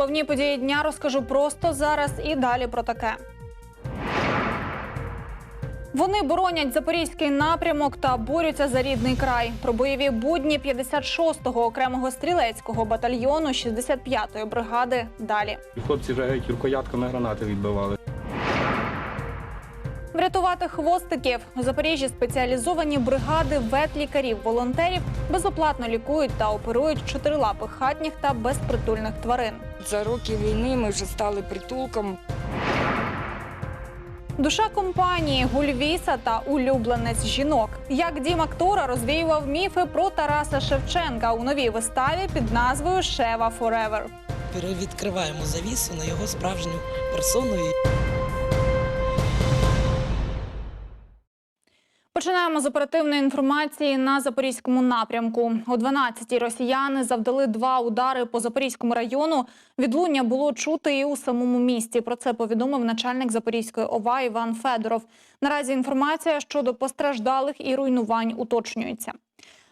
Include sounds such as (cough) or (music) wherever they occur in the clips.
Головні події дня розкажу просто зараз і далі про таке. Вони боронять запорізький напрямок та борються за рідний край. Про бойові будні 56-го окремого стрілецького батальйону 65-ї бригади. Далі. Хлопці вже геть рукоятками гранати відбивали. Врятувати хвостиків у Запоріжжі спеціалізовані бригади ветлікарів, волонтерів безоплатно лікують та оперують чотирилапих хатніх та безпритульних тварин. За роки війни ми вже стали притулком. Душа компанії Гульвіса та улюбленець жінок. Як дім актора розвіював міфи про Тараса Шевченка у новій виставі під назвою Шева Форевер. перевідкриваємо завісу на його справжню персону. Починаємо з оперативної інформації на запорізькому напрямку. О 12-й росіяни завдали два удари по запорізькому району. Відлуння було чути і у самому місті. Про це повідомив начальник Запорізької ОВА Іван Федоров. Наразі інформація щодо постраждалих і руйнувань уточнюється.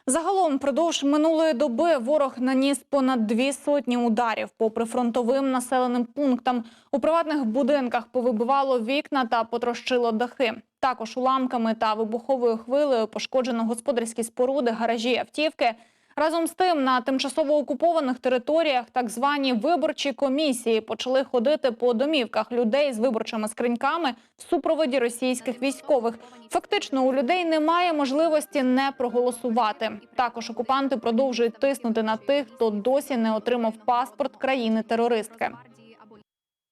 Загалом, впродовж минулої доби ворог наніс понад дві сотні ударів по прифронтовим населеним пунктам. У приватних будинках повибивало вікна та потрощило дахи. Також уламками та вибуховою хвилею пошкоджено господарські споруди, гаражі, автівки. Разом з тим, на тимчасово окупованих територіях так звані виборчі комісії почали ходити по домівках людей з виборчими скриньками в супроводі російських військових. Фактично, у людей немає можливості не проголосувати. Також окупанти продовжують тиснути на тих, хто досі не отримав паспорт країни-терористки.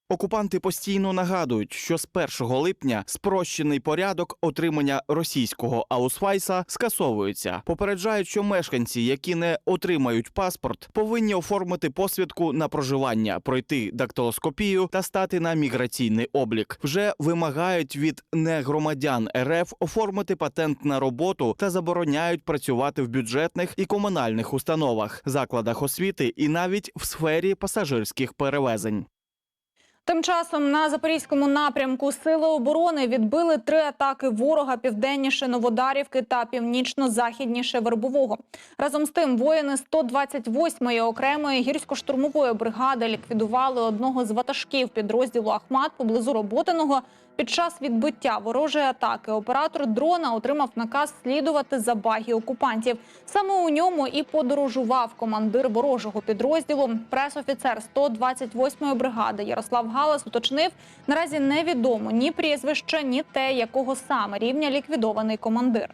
Окупанти постійно нагадують, що з 1 липня спрощений порядок отримання російського аусвайса скасовується. Попереджають, що мешканці, які не отримають паспорт, повинні оформити посвідку на проживання, пройти дактилоскопію та стати на міграційний облік. Вже вимагають від негромадян РФ оформити патент на роботу та забороняють працювати в бюджетних і комунальних установах, закладах освіти і навіть в сфері пасажирських перевезень. Тим часом на запорізькому напрямку сили оборони відбили три атаки ворога південніше Новодарівки та північно-західніше Вербового. Разом з тим, воїни 128-ї окремої гірсько-штурмової бригади ліквідували одного з ватажків підрозділу Ахмат поблизу Роботиного. Під час відбиття ворожої атаки оператор дрона отримав наказ слідувати за багі окупантів. Саме у ньому і подорожував командир ворожого підрозділу. Пресофіцер 128-ї бригади Ярослав Галас уточнив, наразі невідомо ні прізвище, ні те, якого саме рівня ліквідований командир.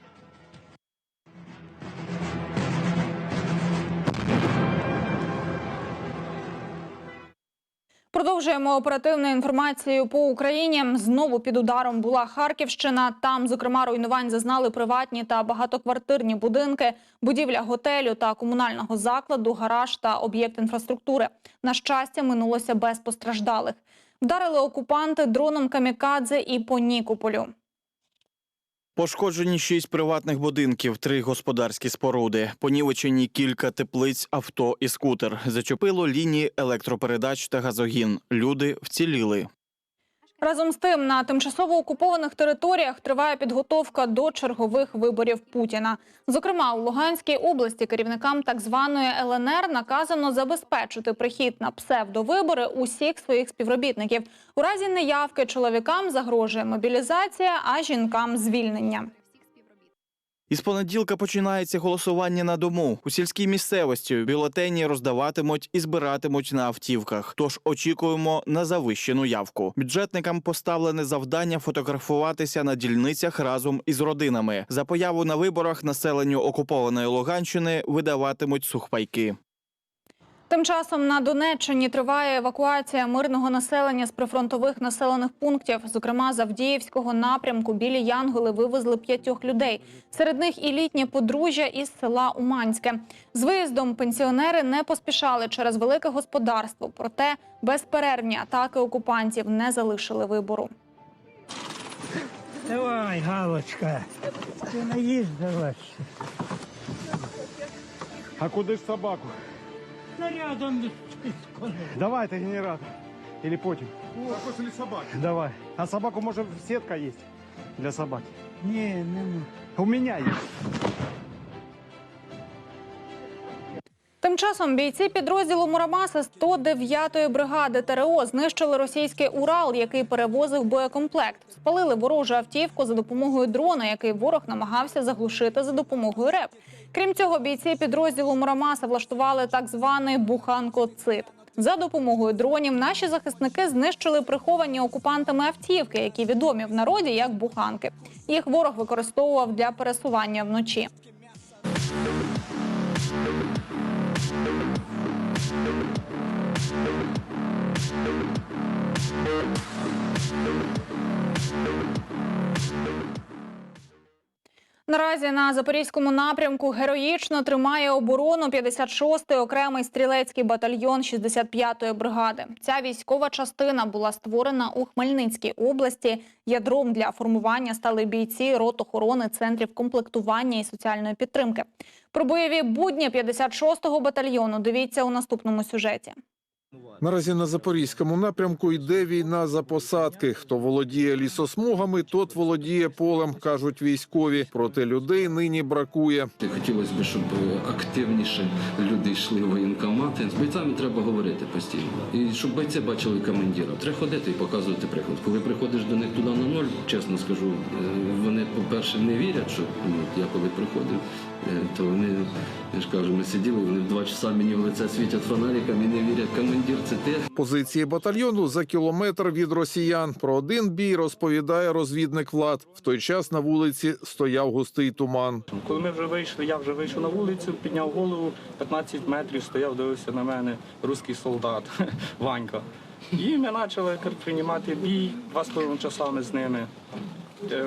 Продовжуємо оперативну інформацію по Україні. Знову під ударом була Харківщина. Там, зокрема, руйнувань зазнали приватні та багатоквартирні будинки, будівля готелю та комунального закладу, гараж та об'єкт інфраструктури. На щастя, минулося без постраждалих. Вдарили окупанти дроном камікадзе і по Нікополю. Пошкоджені шість приватних будинків, три господарські споруди, понівечені кілька теплиць, авто і скутер. Зачепило лінії електропередач та газогін. Люди вціліли. Разом з тим, на тимчасово окупованих територіях триває підготовка до чергових виборів Путіна. Зокрема, у Луганській області керівникам так званої ЛНР наказано забезпечити прихід на псевдовибори усіх своїх співробітників. У разі неявки чоловікам загрожує мобілізація, а жінкам звільнення. Із понеділка починається голосування на дому. У сільській місцевості бюлетені роздаватимуть і збиратимуть на автівках. Тож очікуємо на завищену явку. Бюджетникам поставлене завдання фотографуватися на дільницях разом із родинами. За появу на виборах населенню окупованої Луганщини видаватимуть сухпайки. Тим часом на Донеччині триває евакуація мирного населення з прифронтових населених пунктів. Зокрема, з Авдіївського напрямку білі Янголи вивезли п'ятьох людей. Серед них і літнє подружжя із села Уманське. З виїздом пенсіонери не поспішали через велике господарство. Проте безперервні атаки окупантів не залишили вибору. Давай, Галочка, ти наїздилась. А куди ж собаку? Нарядом скоро. Давай ты генератор. Или потім. После собаки. Давай. А собаку, может, сетка есть для собаки? Ні, нема. У меня есть. Тим часом бійці підрозділу Мурамаса 109-ї бригади ТРО знищили російський Урал, який перевозив боєкомплект. Спалили ворожу автівку за допомогою дрона, який ворог намагався заглушити за допомогою РЕП. Крім цього, бійці підрозділу Мурамаса влаштували так званий буханкоцит. За допомогою дронів наші захисники знищили приховані окупантами автівки, які відомі в народі як буханки. Їх ворог використовував для пересування вночі. Наразі на запорізькому напрямку героїчно тримає оборону 56-й окремий стрілецький батальйон 65-ї бригади. Ця військова частина була створена у Хмельницькій області. Ядром для формування стали бійці рот охорони центрів комплектування і соціальної підтримки. Про бойові будні 56-го батальйону дивіться у наступному сюжеті. Наразі на запорізькому напрямку йде війна за посадки. Хто володіє лісосмугами, тот володіє полем, кажуть військові. Проте людей нині бракує. Хотілося б, щоб е, активніше люди йшли в воєнкомати. З бойцями треба говорити постійно. І щоб бойці бачили командира. Треба ходити і показувати приклад. Коли приходиш до них туди на ноль, чесно скажу, е, вони, по-перше, не вірять, що ну, я коли приходив, то вони, я ж кажу, ми сиділи, вони в два часа мені в лице світять фонариками і не вірять. Командир, це ти. Позиції батальйону за кілометр від росіян. Про один бій розповідає розвідник Влад. В той час на вулиці стояв густий туман. Коли ми вже вийшли, я вже вийшов на вулицю, підняв голову, 15 метрів стояв, дивився на мене русський солдат (laughs) Ванька. І ми почали приймати бій два з половиною часами з ними. Е,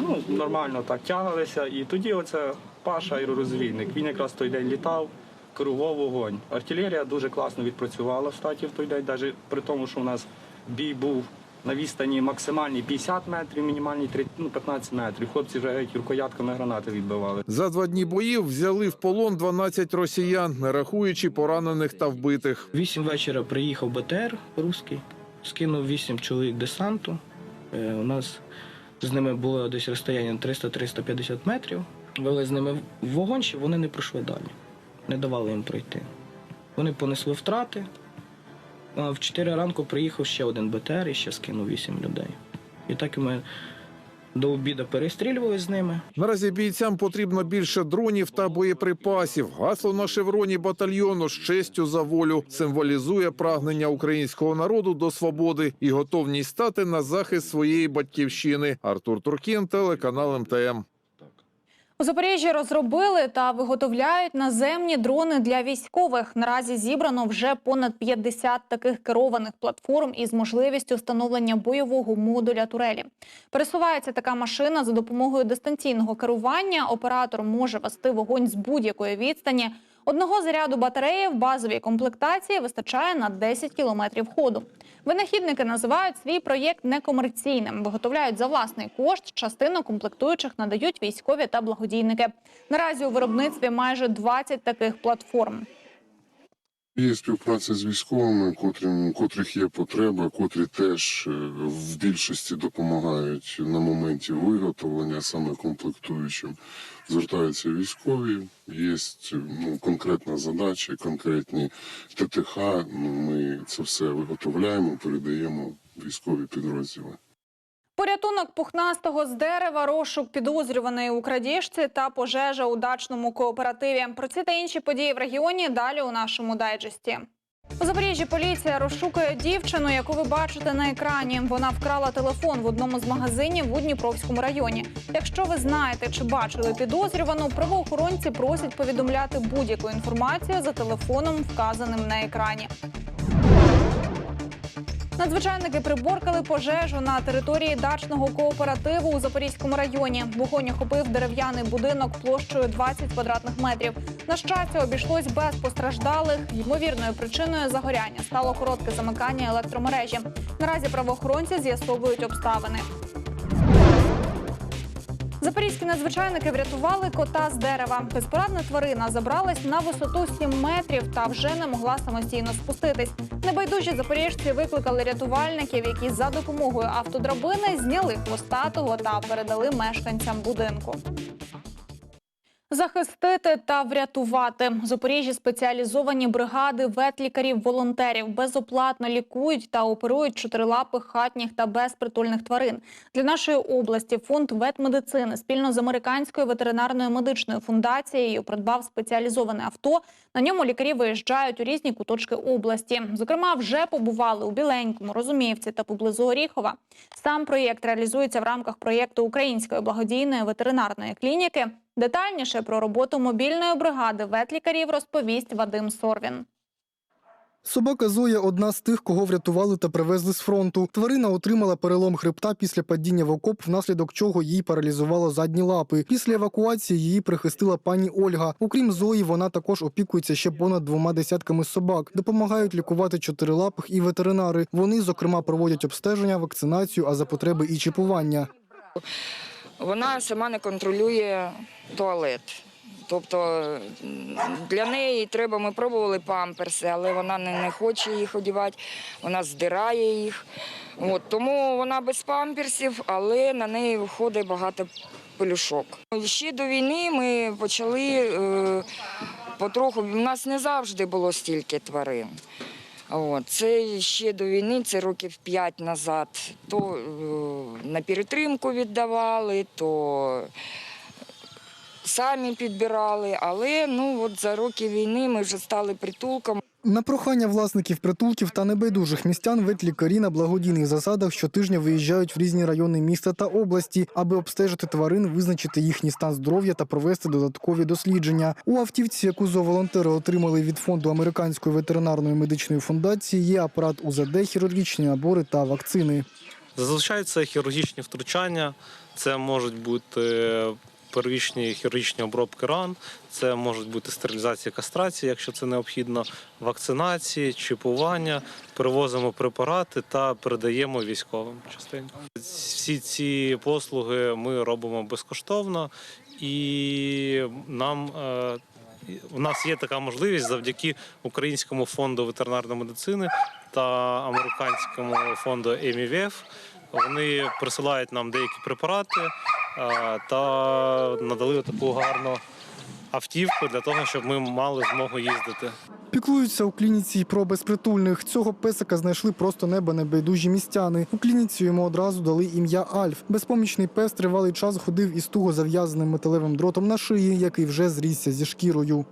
ну, нормально так тягалися. І тоді оце Паша аеророзвідник. Він якраз той день літав, кругов вогонь. Артилерія дуже класно відпрацювала в статі в той день, навіть при тому, що у нас бій був на відстані максимальній 50 метрів, мінімальній 30, ну, 15 метрів. Хлопці вже геть рукоятками гранати відбивали. За два дні боїв взяли в полон 12 росіян, не рахуючи поранених та вбитих. Вісім вечора приїхав БТР русський, скинув вісім чоловік десанту. Е, У нас з ними було десь розстояння 300-350 метрів. Вели з ними вогонь, щоб вони не пройшли далі. Не давали їм пройти. Вони понесли втрати. В 4 ранку приїхав ще один БТР і ще скинув вісім людей. І так ми до обіду перестрілювали з ними. Наразі бійцям потрібно більше дронів та боєприпасів. Гасло на шевроні батальйону з честю за волю символізує прагнення українського народу до свободи і готовність стати на захист своєї батьківщини. Артур Туркін, телеканал МТМ. У Запоріжжі розробили та виготовляють наземні дрони для військових. Наразі зібрано вже понад 50 таких керованих платформ із можливістю встановлення бойового модуля турелі. Пересувається така машина за допомогою дистанційного керування. Оператор може вести вогонь з будь-якої відстані. Одного заряду батареї в базовій комплектації вистачає на 10 кілометрів ходу. Винахідники називають свій проєкт некомерційним, виготовляють за власний кошт. Частину комплектуючих надають військові та благодійники. Наразі у виробництві майже 20 таких платформ. Є співпраця з військовими, котрим, котрих є потреба, котрі теж е, в більшості допомагають на моменті виготовлення, саме комплектуючим. Звертаються військові, є ну, конкретна задача, конкретні ТТХ. Ну, ми це все виготовляємо, передаємо військові підрозділи. Порятунок пухнастого з дерева, розшук підозрюваної у крадіжці та пожежа у дачному кооперативі. Про ці та інші події в регіоні далі у нашому дайджесті. У Запоріжжі поліція розшукує дівчину, яку ви бачите на екрані. Вона вкрала телефон в одному з магазинів у Дніпровському районі. Якщо ви знаєте чи бачили підозрювану, правоохоронці просять повідомляти будь-яку інформацію за телефоном, вказаним на екрані. Надзвичайники приборкали пожежу на території дачного кооперативу у Запорізькому районі. Вогонь охопив дерев'яний будинок площею 20 квадратних метрів. На щастя, обійшлось без постраждалих. Ймовірною причиною загоряння стало коротке замикання електромережі. Наразі правоохоронці з'ясовують обставини. Запорізькі надзвичайники врятували кота з дерева. Безпорадна тварина забралась на висоту 7 метрів та вже не могла самостійно спуститись. Небайдужі запоріжці викликали рятувальників, які за допомогою автодрабини зняли хвостатого та передали мешканцям будинку. Захистити та врятувати Запоріжжі спеціалізовані бригади ветлікарів-волонтерів безоплатно лікують та оперують чотирилапих хатніх та безпритульних тварин. Для нашої області фонд ветмедицини спільно з американською ветеринарною медичною фундацією придбав спеціалізоване авто. На ньому лікарі виїжджають у різні куточки області. Зокрема, вже побували у Біленькому, Розуміївці та поблизу Оріхова. Сам проєкт реалізується в рамках проєкту Української благодійної ветеринарної клініки. Детальніше про роботу мобільної бригади ветлікарів розповість Вадим Сорвін. Собака Зоя одна з тих, кого врятували та привезли з фронту. Тварина отримала перелом хребта після падіння в окоп, внаслідок чого їй паралізувало задні лапи. Після евакуації її прихистила пані Ольга. Окрім Зої, вона також опікується ще понад двома десятками собак. Допомагають лікувати чотирилапих і ветеринари. Вони, зокрема, проводять обстеження, вакцинацію, а за потреби і чіпування. Вона сама не контролює туалет. Тобто для неї треба, ми пробували памперси, але вона не, не хоче їх одягати, вона здирає їх. От, тому вона без памперсів, але на неї виходить багато пелюшок. Ще до війни ми почали е, потроху, у нас не завжди було стільки тварин. От, це ще до війни, це років п'ять назад. То е, на перетримку віддавали, то самі підбирали. Але ну, от за роки війни ми вже стали притулком. На прохання власників притулків та небайдужих містян ветлікарі на благодійних засадах щотижня виїжджають в різні райони міста та області, аби обстежити тварин, визначити їхній стан здоров'я та провести додаткові дослідження. У автівці, яку зооволонтери отримали від фонду американської ветеринарної медичної фундації, є апарат УЗД, хірургічні набори та вакцини. Зазвичай це хірургічні втручання, це можуть бути первічні хірургічні обробки ран, це можуть бути стерилізація кастрація, якщо це необхідно, вакцинації, чіпування, перевозимо препарати та передаємо військовим частині. Всі ці послуги ми робимо безкоштовно і нам. е, у нас є така можливість завдяки Українському фонду ветеринарної медицини та американському фонду ЕМІВФ. Вони присилають нам деякі препарати е, та надали таку гарну автівку для того, щоб ми мали змогу їздити. Піклуються у клініці й про безпритульних. Цього песика знайшли просто неба небайдужі містяни. У клініці йому одразу дали ім'я Альф. Безпомічний пес тривалий час ходив із туго зав'язаним металевим дротом на шиї, який вже зрісся зі шкірою.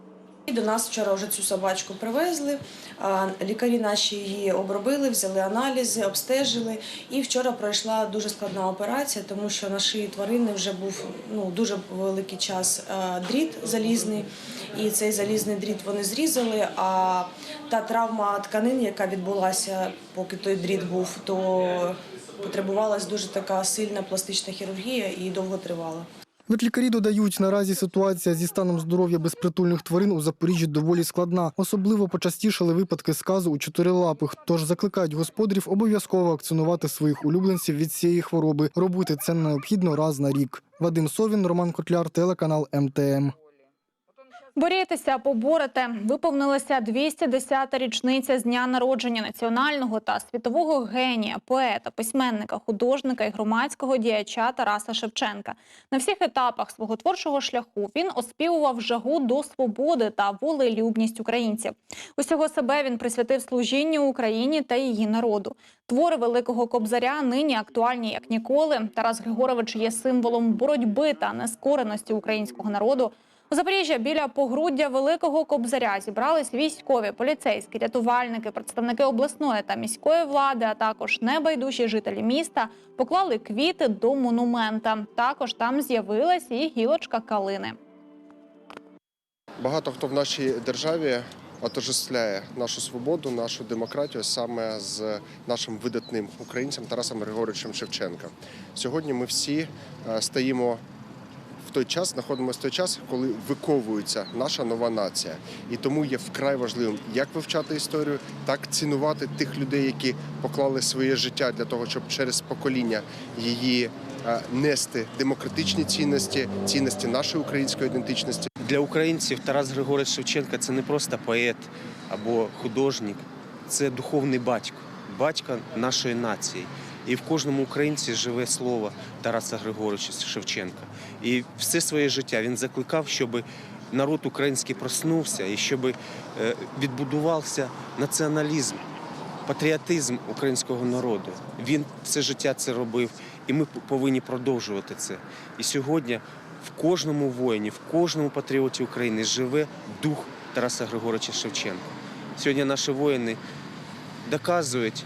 І До нас вчора вже цю собачку привезли. Лікарі наші її обробили, взяли аналізи, обстежили. І вчора пройшла дуже складна операція, тому що на шиї тварини вже був ну, дуже великий час дріт залізний. І цей залізний дріт вони зрізали. А та травма тканин, яка відбулася, поки той дріт був, то потребувалась дуже така сильна пластична хірургія і довго тривала. Ветлікарі додають, наразі ситуація зі станом здоров'я безпритульних тварин у Запоріжжі доволі складна. Особливо почастішали випадки сказу у чотирилапих. Тож закликають господарів обов'язково вакцинувати своїх улюбленців від цієї хвороби. Робити це необхідно раз на рік. Вадим Совін, Роман Котляр, телеканал МТМ. Борітеся, поборете. Виповнилася 210-та річниця з дня народження національного та світового генія, поета, письменника, художника і громадського діяча Тараса Шевченка. На всіх етапах свого творчого шляху він оспівував жагу до свободи та волелюбність українців. Усього себе він присвятив служінню Україні та її народу. Твори великого кобзаря нині актуальні як ніколи. Тарас Григорович є символом боротьби та нескореності українського народу. У Запоріжжя біля погруддя Великого Кобзаря зібрались військові, поліцейські, рятувальники, представники обласної та міської влади, а також небайдужі жителі міста поклали квіти до монумента. Також там з'явилась і гілочка калини. Багато хто в нашій державі отождествляє нашу свободу, нашу демократію саме з нашим видатним українцем Тарасом Григоровичем Шевченка. Сьогодні ми всі е, стоїмо в той час, знаходимося в той час, коли виковується наша нова нація. І тому є вкрай важливим як вивчати історію, так цінувати тих людей, які поклали своє життя для того, щоб через покоління її е, нести демократичні цінності, цінності нашої української ідентичності. Для українців Тарас Григорович Шевченка це не просто поет або художник, це духовний батько, батько нашої нації. І в кожному українці живе слово Тараса Григоровича Шевченка. І все своє життя він закликав, щоб народ український проснувся і щоб е, відбудувався націоналізм, патріотизм українського народу. Він все життя це робив, і ми повинні продовжувати це. І сьогодні в кожному воїні, в кожному патріоті України живе дух Тараса Григоровича Шевченка. Сьогодні наші воїни доказують,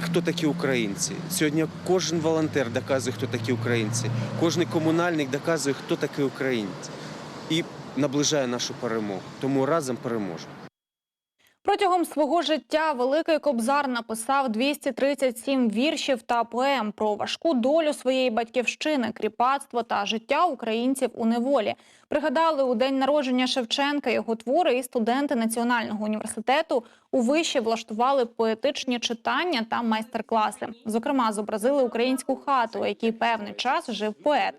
хто такі українці. Сьогодні кожен волонтер доказує, хто такі українці. Кожен комунальник доказує, хто такі українці. І наближає нашу перемогу. Тому разом переможемо. Протягом свого життя Великий Кобзар написав 237 віршів та поем про важку долю своєї батьківщини, кріпацтво та життя українців у неволі. Пригадали у день народження Шевченка його твори і студенти Національного університету у виші влаштували поетичні читання та майстер-класи. Зокрема, зобразили українську хату, у якій певний час жив поет.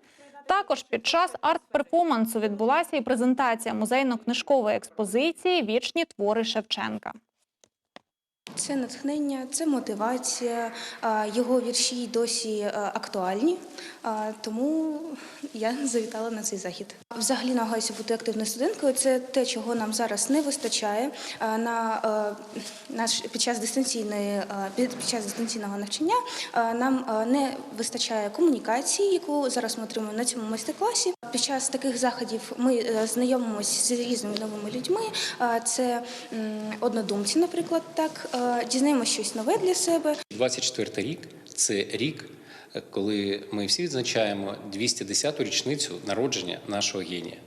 Також під час арт-перформансу відбулася і презентація музейно-книжкової експозиції Вічні твори Шевченка. Це натхнення, це мотивація. Його вірші досі е, актуальні, тому я завітала на цей захід. Взагалі намагаюся бути активною студенткою. Це те, чого нам зараз не вистачає на е, наш під час дистанційної е, під час дистанційного навчання. е, Нам не вистачає комунікації, яку зараз ми отримуємо на цьому майстер-класі. Під час таких заходів ми знайомимося з різними новими людьми. Це однодумці, наприклад, так дізнаємося щось нове для себе. 24 рік це рік, коли ми всі відзначаємо 210-ту річницю народження нашого генія.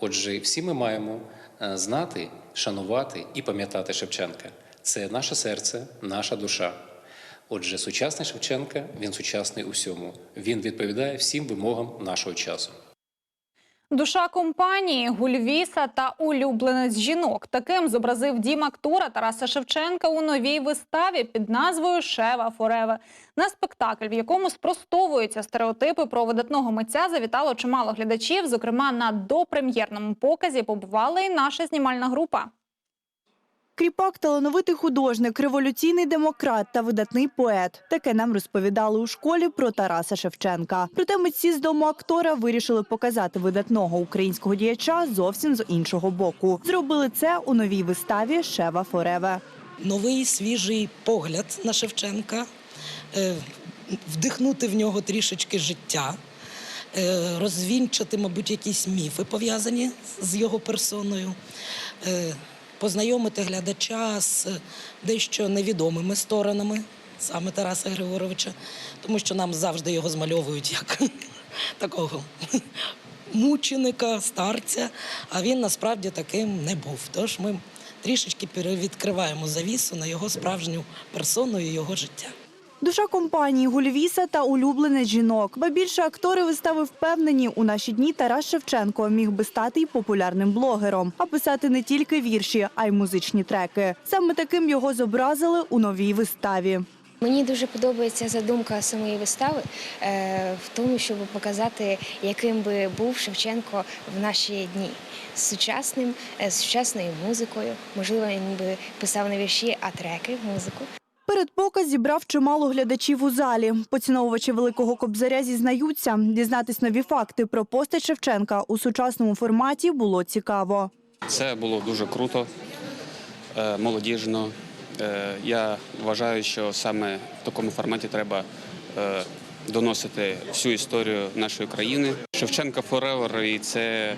Отже, всі ми маємо е, знати, шанувати і пам'ятати Шевченка. Це наше серце, наша душа. Отже, сучасний Шевченка він сучасний усьому. Він відповідає всім вимогам нашого часу. Душа компанії, гульвіса та улюбленець жінок. Таким зобразив дім актора Тараса Шевченка у новій виставі під назвою Шева Фореве. На спектакль, в якому спростовуються стереотипи про видатного митця, завітало чимало глядачів. Зокрема, на допрем'єрному показі побувала і наша знімальна група. Кріпак, талановитий художник, революційний демократ та видатний поет. Таке нам розповідали у школі про Тараса Шевченка. Проте митці з дому актора вирішили показати видатного українського діяча зовсім з іншого боку. Зробили це у новій виставі Шева Фореве. Новий свіжий погляд на Шевченка, е, вдихнути в нього трішечки життя, е, розвінчати, мабуть, якісь міфи пов'язані з його персоною, е, познайомити глядача з дещо невідомими сторонами саме Тараса Григоровича, тому що нам завжди його змальовують як (laughs) такого мученика, старця, а він насправді таким не був. Тож ми трішечки перевідкриваємо завісу на його справжню персону і його життя. Душа компанії Гульвіса та улюбленець жінок. Ба більше актори вистави впевнені, у наші дні Тарас Шевченко міг би стати й популярним блогером, а писати не тільки вірші, а й музичні треки. Саме таким його зобразили у новій виставі. Мені дуже подобається задумка самої вистави е, в тому, щоб показати, яким би був Шевченко в наші дні з сучасним, е, сучасною музикою. Можливо, він би писав не вірші, а треки, музику. Передпоказ зібрав чимало глядачів у залі. Поціновувачі великого кобзаря зізнаються, дізнатись нові факти про постать Шевченка у сучасному форматі було цікаво. Це було дуже круто, е, молодіжно. Е, Я вважаю, що саме в такому форматі треба е, доносити всю історію нашої країни. Шевченка Форевер, і це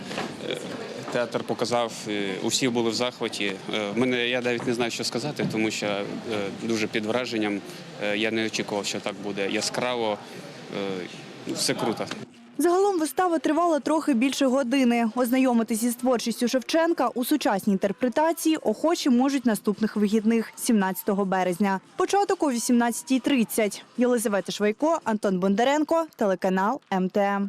театр показав, е, усі були в захваті. Е, Мене я навіть не знаю, що сказати, тому що е, дуже під враженням. Е, Я не очікував, що так буде яскраво. Е, Все круто. Загалом вистава тривала трохи більше години. Ознайомитись із творчістю Шевченка у сучасній інтерпретації охочі можуть наступних вихідних 17 березня. Початок о 18.30. Єлизавета Швайко, Антон Бондаренко, телеканал МТМ.